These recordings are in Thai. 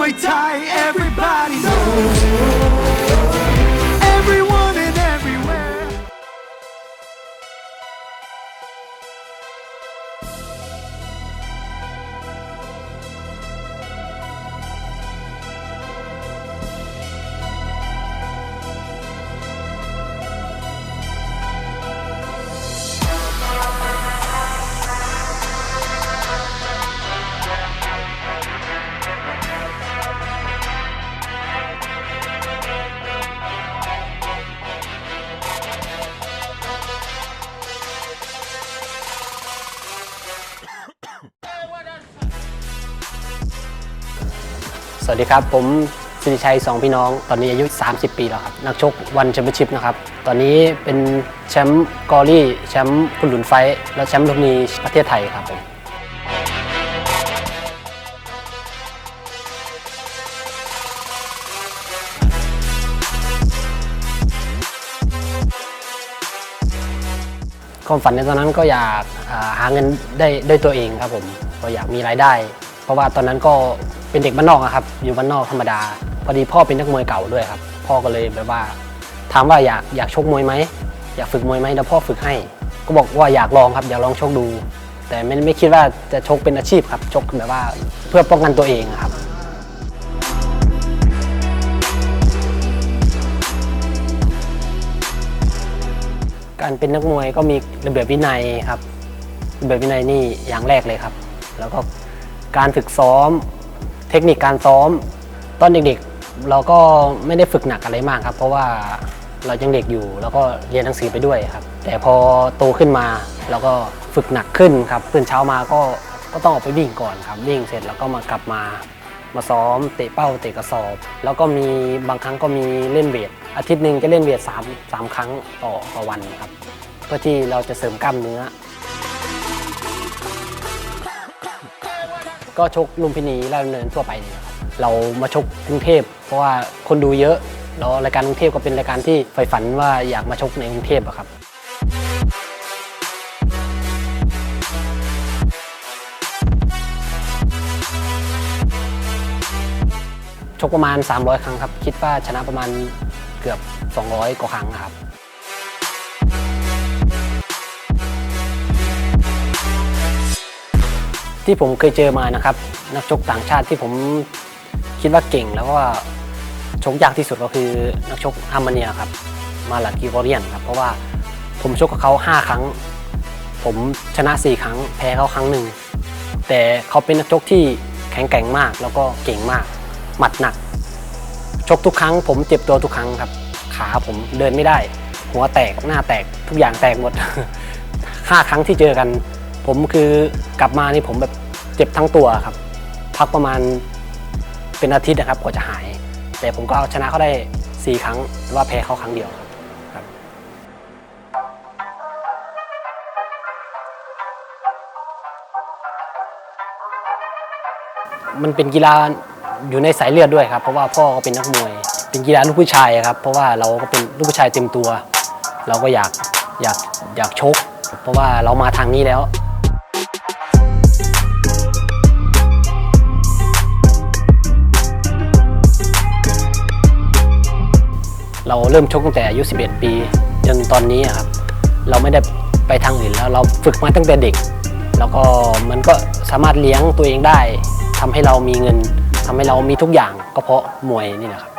Muay Thai, everybody knows. สวัสดีครับ ผมสิริชัยสองพี่น้อง ตอนนี้อายุ 30 ปีแล้วครับ นักชกวันแชมเปี้ยนชิพนะครับ ตอนนี้เป็นแชมป์กอรี่ แชมป์คุณหลุนไฟ และแชมป์ลุมนีประเทศไทยครับผมความฝันในตอนนั้นก็อยากาหาเงินได้ด้วยตัวเองครับผมก็อยากมีรายได้ เพราะว่าตอนนั้นก็ เป็นเด็กบ้านนอกอะครับ อยู่บ้านนอกธรรมดา พอดีพ่อเป็นนักมวยเก่าด้วยครับ พ่อก็เลยแบบว่าถามว่าอยากอยากชกมวยไหมอยากฝึกมวยไหมเดี๋ยวพ่อฝึกให้ ก็บอกว่าอยากลองครับอยากลองชกดู แต่ไม่ไม่คิดว่าจะชกเป็นอาชีพครับชกแบบว่าเพื่อป้องกันตัวเองครับการเป็นนักมวยก็มีระเบียบวินัยครับระเบียบวินัยนี่อย่างแรกเลยครับ แล้วก็การฝึกซ้อม เทคนิคการซ้อม ตอนเด็กๆ เราก็ไม่ได้ฝึกหนักอะไรมากครับ เพราะว่าเรายังเด็กอยู่ แล้วก็เรียนหนังสือไปด้วยครับ แต่พอโตขึ้นมาเราก็ฝึกหนักขึ้นครับตื่นเช้ามาก็ก็ต้องออกไปวิ่งก่อนครับวิ่งเสร็จแล้วก็มากลับมามาซ้อมเตะเป้าเตะกระสอบ แล้วก็มีบางครั้งก็มีเล่นเวทอาทิตย์หนึ่งจะเล่นเวทสามสามครั้งต่อต่อวันครับเพื่อที่เราจะเสริมกล้ามเนื้อ ก็ชกลุมพินีราชดำเนินทั่วไปเนี่ยครับเรามาชกกรุงเทพ เพราะว่าคนดูเยอะแล้วรายการกรุงเทพก็เป็นรายการที่ใฝ่ฝันว่าอยากมาชกในกรุงเทพอะครับชกประมาณ 300 ครั้งครับ คิดว่าชนะประมาณเกือบ 200 กว่าครั้งครับ ที่ผมเคยเจอมานะครับ นักชกต่างชาติที่ผมคิดว่าเก่งแล้วก็ชกยากที่สุดก็คือนักชกอาร์เมเนียครับมาลากิวอเรียนครับเพราะว่าผมชกกับเขา 5 ครั้ง ผมชนะ 4 ครั้ง แพ้เขาครั้งหนึ่งแต่เขาเป็นนักชกที่แข็งแกร่งมากแล้วก็เก่งมาก หมัดหนัก ชกทุกครั้ง ผมเจ็บตัวทุกครั้งครับ ขาผมเดินไม่ได้ หัวแตกหน้าแตกทุกอย่างแตกหมดห้าครั้งที่เจอกัน ผมคือกลับมานี่ผมแบบเจ็บทั้งตัวครับ พักประมาณเป็นอาทิตย์นะครับกว่าจะหาย แต่ผมก็เอาชนะเขาได้ 4 ครั้งแต่ว่าแพ้เขาครั้งเดียวครับมันเป็นกีฬาอยู่ในสายเลือดด้วยครับ เพราะว่าพ่อก็เป็นนักมวย เป็นกีฬาลูกผู้ชายครับ เพราะว่าเราก็เป็นลูกผู้ชายเต็มตัว เราก็อยากอยากอยากชก เพราะว่าเรามาทางนี้แล้ว เราเริ่มชกตั้งแต่อายุ 11 ปีจนตอนนี้ครับ เราไม่ได้ไปทางอื่นแล้วเราฝึกมาตั้งแต่เด็ก แล้วก็มันก็สามารถเลี้ยงตัวเองได้ทำให้เรามีเงินทำให้เรามีทุกอย่างก็เพราะมวยนี่แหละครับ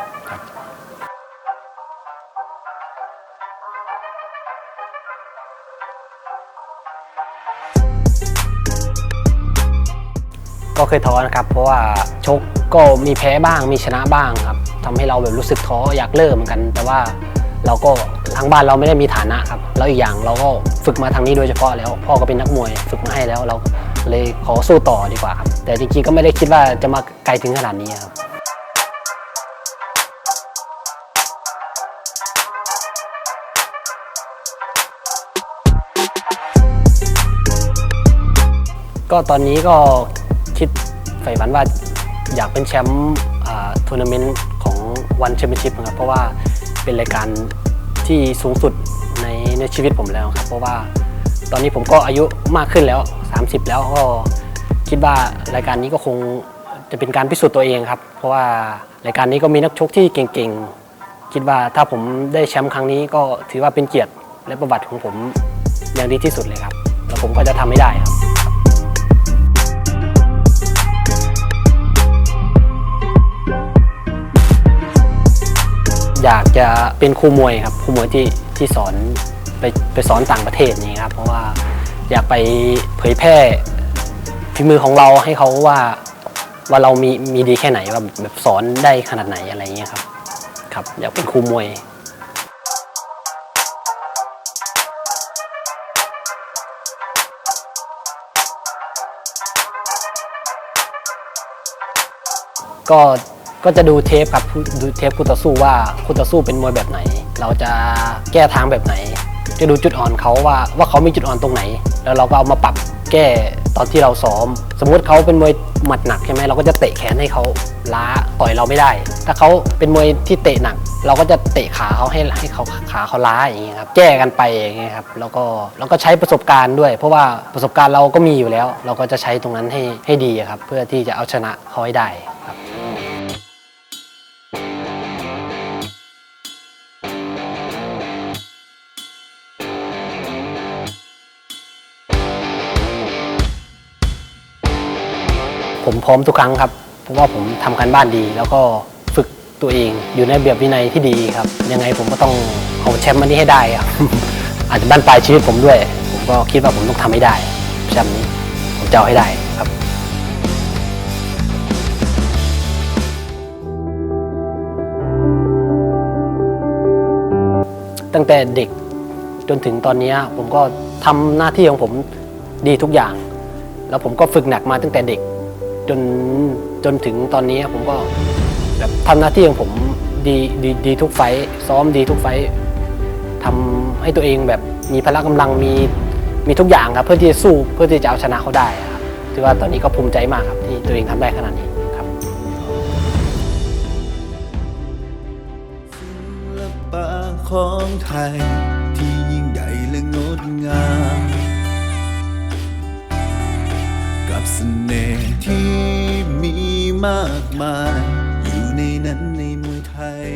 ก็เคยท้อนะครับ เพราะว่าชกก็มีแพ้บ้างมีชนะบ้างครับทำให้เราแบบรู้สึกท้ออยากเลิกเหมือนกัน แต่ว่าเราก็ทางบ้านเราไม่ได้มีฐานะครับ แล้วอีกอย่างเราก็ฝึกมาทางนี้โดยเฉพาะแล้ว พ่อก็เป็นนักมวยฝึกมาให้แล้วเราเลยขอสู้ต่อดีกว่าครับ แต่จริงๆก็ไม่ได้คิดว่าจะมาไกลถึงขนาดนี้ครับก็ตอนนี้ก็ คิดใฝ่ฝันว่าอยากเป็นแชมป์ทัวร์นาเมนต์ของวันแชมเปี้ยนชิพครับ เพราะว่าเป็นรายการที่สูงสุดในในชีวิตผมแล้วครับ เพราะว่าตอนนี้ผมก็อายุมากขึ้นแล้ว 30 แล้วก็คิดว่ารายการนี้ก็คงจะเป็นการพิสูจน์ตัวเองครับ เพราะว่ารายการนี้ก็มีนักชกที่เก่งๆ คิดว่าถ้าผมได้แชมป์ครั้งนี้ก็ถือว่าเป็นเกียรติและประวัติของผมอย่างดีที่สุดเลยครับ แล้วผมก็จะทำให้ได้ครับ จะเป็นครูมวยครับครูมวยที่ที่สอนไปไปสอนต่างประเทศนี่ครับเพราะว่าอยากไปเผยแพร่ฝีมือของเราให้เขาว่าว่าเรามีมีดีแค่ไหนว่าแบบสอนได้ขนาดไหนอะไรเงี้ยครับครับอยากเป็นครูมวยก็ ก็จะดูเทปครับดูเทปคู่ต่อสู้ว่าคู่ต่อสู้เป็นมวยแบบไหน เราจะแก้ทางแบบไหน จะดูจุดอ่อนเขาว่าว่าเขามีจุดอ่อนตรงไหน แล้วเราก็เอามาปรับแก้ตอนที่เราซ้อม สมมุติเขาเป็นมวยหมัดหนักใช่ไหมเราก็จะเตะแขนให้เขาล้าต่อยเราไม่ได้ ถ้าเขาเป็นมวยที่เตะหนัก เราก็จะเตะขาเขาให้ให้เขาขาเขาล้าอย่างเงี้ยครับแก้กันไปอย่างเงี้ยครับแล้วก็แล้วก็ใช้ประสบการณ์ด้วย เพราะว่าประสบการณ์เราก็มีอยู่แล้ว เราก็จะใช้ตรงนั้นให้ให้ดีครับเพื่อที่จะเอาชนะเขาให้ได้ครับ ผมพร้อมทุกครั้งครับ เพราะว่าผมทำการบ้านดี แล้วก็ฝึกตัวเองอยู่ในเบียบวินัยที่ดีครับ ยังไงผมก็ต้องเอาแชมป์อันนี้ให้ได้ครับอาจจะบั้นปลายชีวิตผมด้วย ผมก็คิดว่าผมต้องทำให้ได้แชมป์นี้ผมจะเอาให้ได้ครับตั้งแต่เด็กจนถึงตอนนี้ผมก็ทำหน้าที่ของผมดีทุกอย่าง แล้วผมก็ฝึกหนักมาตั้งแต่เด็ก จนจนถึงตอนนี้ผมก็แบบทำหน้าที่ของผมดีดีดีทุกไฟซ้อมดีทุกไฟท์ทำให้ตัวเองแบบมีพละกำลังมีมีทุกอย่างครับ เพื่อที่จะสู้เพื่อที่จะเอาชนะเขาได้ครับถือว่าตอนนี้ก็ภูมิใจมากครับที่ตัวเองทำได้ขนาดนี้ครับศิลปะของไทยที่ยิ่งใหญ่และงดงาม สน่ห์ที่มีมากมาย อยู่ในนั้นในมวยไทย